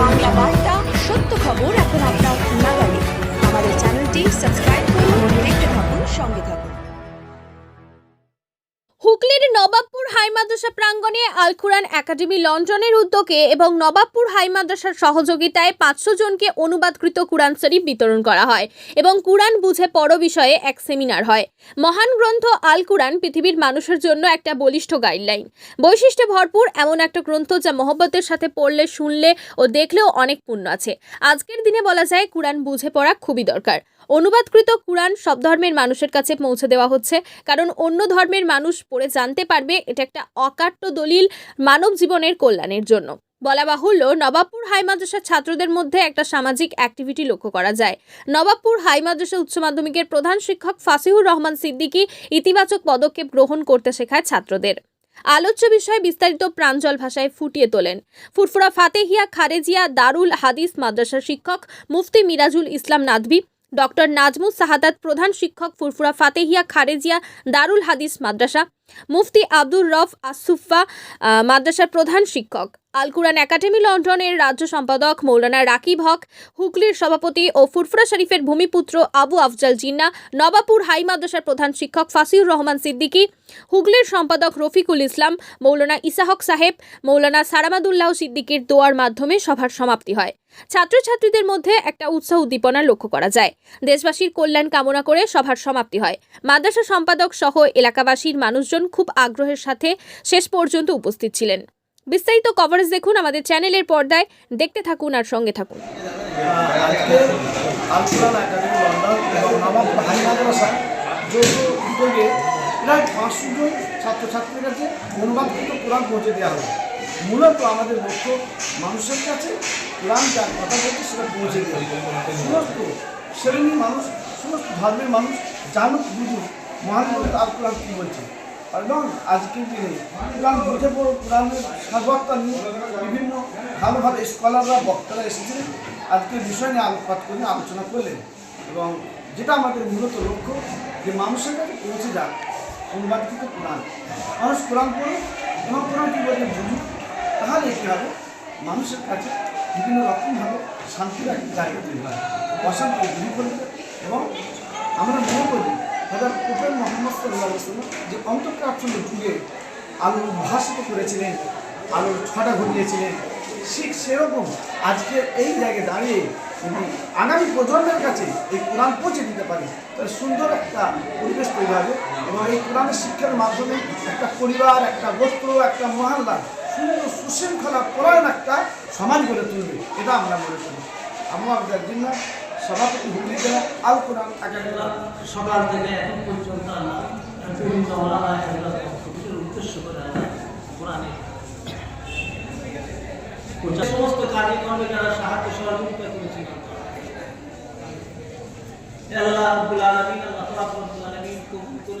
বাংলা বার্তা সত্য খবর এখন আপনার হাই মাদ্রাসা প্রাঙ্গণে আল কুরআন একাডেমি লন্ডনের উদ্যোগে এবং নবাবপুর হাই মাদ্রাসার সহযোগিতায় পাঁচশো জনকে অনুবাদকৃত কুরআন শরীফ বিতরণ করা হয় এবং কুরআন বুঝে পড়ো বিষয়ে এক সেমিনার হয়। মহান গ্রন্থ আল কুরআন পৃথিবীর মানুষের জন্য একটা বলিষ্ঠ গাইডলাইন। বৈশিষ্ট্যে ভরপুর এমন একটা গ্রন্থ যা মহব্বতের সাথে পড়লে, শুনলে ও দেখলেও অনেক পুণ্য আছে। আজকের দিনে বলা যায় কুরআন বুঝে পড়া খুবই দরকার। অনুবাদকৃত কুরআন সব ধর্মের মানুষের কাছে পৌঁছে দেওয়া হচ্ছে। কারণ অন্য ধর্মের মানুষ পড়ে জানতে পারবে এটা একটা অকাট্য দলিল মানব জীবনের কল্যাণের জন্য। বলা বাহুল্য, নবাবপুর হাই মাদ্রাসার ছাত্রদের মধ্যে একটা সামাজিক অ্যাক্টিভিটি লক্ষ্য করা যায়। নবাবপুর হাই মাদ্রাসা উচ্চ মাধ্যমিকের প্রধান শিক্ষক ফাসিহুর রহমান সিদ্দিকী ইতিবাচক পদক্ষেপ গ্রহণ করতে শেখায় ছাত্রদের। আলোচ্য বিষয়ে বিস্তারিত প্রাঞ্জল ভাষায় ফুটিয়ে তোলেন। ফুরফুরা ফাতেহিয়া খারেজিয়া দারুল হাদিস মাদ্রাসার শিক্ষক মুফতি মিরাজুল ইসলাম নাদভি ডক্টর নাজমুস সাহাদাত প্রধান শিক্ষক ফুরফুরা ফাতেহিয়া খারেজিয়া দারুল হাদিস মাদ্রাসা মুফতি আব্দুর রফ আসুফা মাদ্রাসার প্রধান শিক্ষক। আল কুরআন একাডেমি, লন্ডনের রাজ্য সম্পাদক মৌলানা রাকিব হক, হুগলির সভাপতি ও ফুরফুরা শরীফের ভূমিপুত্র আবু আফজাল জিন্না, নবাবপুর হাই মাদ্রাসার প্রধান শিক্ষক ফাসিউর রহমান সিদ্দিকী, হুগলির সম্পাদক রফিকুল ইসলাম, মৌলানা ইসাহক সাহেব, মৌলানা সারামাদুল্লাহ সিদ্দিকীর দোয়ার মাধ্যমে সভার সমাপ্তি হয়। ছাত্রছাত্রীদের মধ্যে একটা উৎসাহ উদ্দীপনা লক্ষ্য করা যায়। দেশবাসীর কল্যাণ কামনা করে সভার সমাপ্তি হয়। মাদ্রাসা সম্পাদক সহ এলাকাবাসীর মানুষজন খুব আগ্রহের সাথে শেষ পর্যন্ত উপস্থিত ছিলেন। বিস্তারিত কভারেজ দেখুন আমাদের চ্যানেলের পর্দায়। দেখতে থাকুন আর সঙ্গে থাকুন। প্রায় পাঁচশো জন ছাত্রছাত্রীর কাছে অনুবাদকৃত কোরআন পৌঁছে দেওয়া হবে মূলত আমাদের লক্ষ্য মানুষের কাছে কোরআন যার কথা বলছে সেটা পৌঁছে দেওয়া সমস্ত শ্রেণির মানুষ সমস্ত ধর্মের মানুষ জানুক বুঝুক মহান আল কোরআন কী বলছে এবং আজকের দিনে। কোরআন বুঝে পড়ো কোরআনের বিভিন্ন ভালো ভালো স্কলাররা বক্তারা এসেছিলেন। আজকের বিষয় নিয়ে আলোকপাত করে আলোচনা করলেন। এবং যেটা আমাদের মূলত লক্ষ্য, যে মানুষের কাছে পৌঁছে যাক অনুবাদকৃত কোরআন মানুষ কোরআন পড়ে, এবং কোরআন কী বলে বুঝুক, তাহলে কী হবে? মানুষের কাছে বিভিন্ন রকমভাবে শান্তির একটা জায়গা তৈরি হয়। অশান্তি দূর এবং আমরা মনে করি হাজার কোপেন মোহাম্মদ সাল্লাহ সাল্লাম যে অন্তঃপ্রাচ্ছন্দ যুগে আলো উদ্ভাসিত করেছিলেন, আলোর ছটা ঘটিয়েছিলেন, ঠিক সেরকম আজকে এই জায়গায় দাঁড়িয়ে যদি আগামী প্রজন্মের কাছে এই কোরআন পৌঁছে দিতে পারি, তাহলে সুন্দর একটা পরিবেশ তৈরি হবে এবং এই কোরআনের শিক্ষার মাধ্যমে একটা পরিবার, একটা গোত্র, একটা মহল্লা সুন্দর সুশৃঙ্খলা পরায়ণ একটা সমাজ গড়ে তুলবে, এটা আমরা মনে করি। আমার জন্য সভাপতি জেলা আল কোরআন একাডেমি সকাল থেকে এখন পর্যন্ত উদ্দেশ্য করে আমরা কোরআনে সমস্ত কার্যক্রমে যারা সাহায্য সহযোগিতা করেছেন আল্লাহ রাব্বুল আলামিন, আল্লাহ তাআলা রাব্বুল কবুল করে